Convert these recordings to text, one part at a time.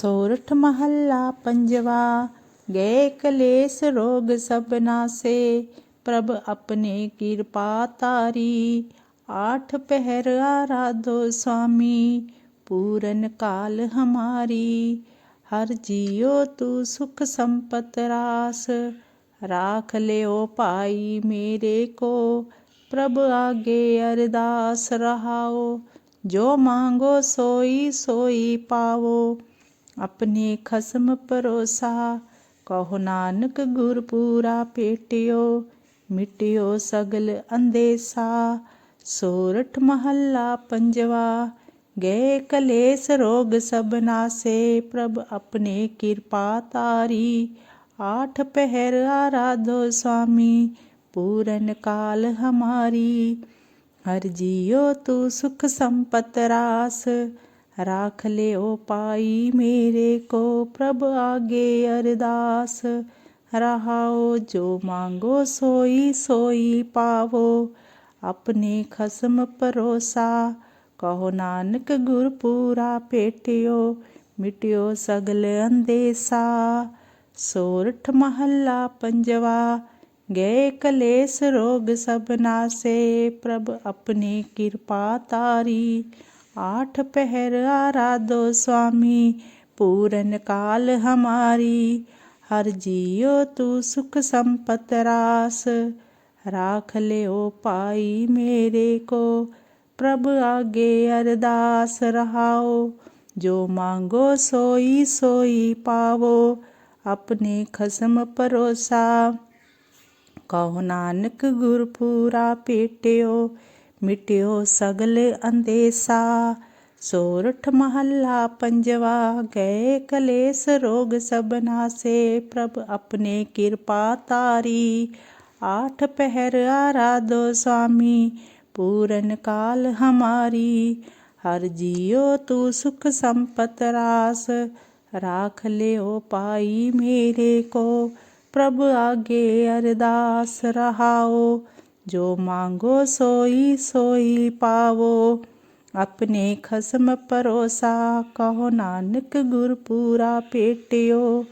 ਸੋਰਠ ਮਹੱਲਾ ਪੰਜਵਾ ਗਏ ਕਲੇਸ਼ ਰੋਗ ਸਭ ਨਾਸੇ, ਪ੍ਰਭ ਆਪਣੇ ਕਿਰਪਾ ਤਾਰੀ ਆਠ ਪਹਿਰ ਆਰਾਧੋ ਸੁਆਮੀ ਪੂਰਨ ਕਾਲ ਹਮਾਰੀ, ਹਰ ਜੀਓ ਤੂ ਸੁਖ ਸੰਪਤ ਰਾਸ, ਰਾਖ ਲਿਓ ਭਾਈ ਮੇਰੇ ਕੋ, ਪ੍ਰਭ ਆਗੇ ਅਰਦਾਸ ਰਹਾਓ, ਜੋ ਮੰਗੋ ਸੋਈ ਸੋਈ ਪਾਵੋ ਆਪਣੇ ਖਸਮ ਪਰੋਸਾ ਕਹੋ ਨਾਨਕ ਗੁਰ ਪੂਰਾ ਪੇਟਿਓ ਮਿਟਿਓ ਸਗਲ ਅੰਦੇਸਾ ਸੋਰਠ ਮਹੱਲਾ ਪੰਜਵਾ ਗਏ ਕਲੇਸ਼ ਰੋਗ ਸਭ ਨਾਸੇ ਪ੍ਰਭ ਆਪਣੇ ਕਿਰਪਾ ਤਾਰੀ ਆਠ ਪਹਿਰ ਆਰਾਧੋ स्वामी पूरन काल हमारी हर जियो तू सुख संपत रास ਰਾਖ ਲਿਓ ਪਾਈ ਮੇਰੇ ਕੋ ਪ੍ਰਭ ਆਗੇ ਅਰਦਾਸ। ਰਹਾਓ ਜੋ ਮੰਗੋ ਸੋਈ ਸੋਈ ਪਾਵੋ। ਆਪਣੇ ਖਸਮ ਪਰੋਸਾ ਕਹੋ ਨਾਨਕ ਗੁਰ ਪੂਰਾ ਭੇਟਿਓ, ਮਿਟਿਓ ਸਗਲ ਅੰਦੇਸਾ। ਸੋਰਠ ਮਹੱਲਾ ਪੰਜਵਾ, ਗਏ ਕਲੇਸ਼ ਰੋਗ ਸਭ ਨਾਸੇ। ਪ੍ਰਭ ਆਪਣੀ ਕਿਰਪਾ ਤਾਰੀ आठ पहर आराधो स्वामी पूरन काल हमारी हर जियो तू सुख संपत रास राख लियो पाई मेरे को प्रभ आगे अरदास रहाओ जो मांगो सोई सोई पावो अपने खसम परोसा कहो नानक गुरपुरा पेटियो ਮਿਟਿਓ ਸਗਲ ਅੰਦੇਸਾ। ਸੋਰਠ ਮਹੱਲਾ ਪੰਜਵਾ, ਗਏ ਕਲੇਸ ਰੋਗ ਸਬਨਾ ਸੇ ਪ੍ਰਭ ਆਪਣੇ ਕਿਰਪਾ ਤਾਰੀ। ਆਠ ਪਹਿਰ ਆਰਾਧੋ ਸੁਆਮੀ ਪੂਰਨ ਕਾਲ ਹਮਾਰੀ। ਹਰ ਜੀਓ ਤੂੰ ਸੁਖ ਸੰਪਤ ਰਾਸ, ਰਾਖ ਲਿਓ ਪਾਈ ਮੇਰੇ ਕੋ। ਪ੍ਰਭ ਆਗੇ ਅਰਦਾਸ ਰਹਾਓ। ਜੋ ਮੰਗੋ ਸੋਈ ਸੋਈ ਪਾਵੋ, ਆਪਣੇ ਖਸਮ ਪਰੋਸਾ ਕਹੋ ਨਾਨਕ ਗੁਰ ਪੂਰਾ ਪੇਟਿਓ,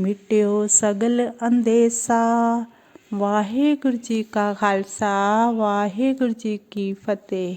ਮਿਟਿਓ ਸਗਲ ਅੰਦੇਸਾ। ਵਾਹਿਗੁਰੂ ਜੀ ਕਾ ਖਾਲਸਾ, ਵਾਹਿਗੁਰੂ ਜੀ ਕੀ ਫਤਿਹ।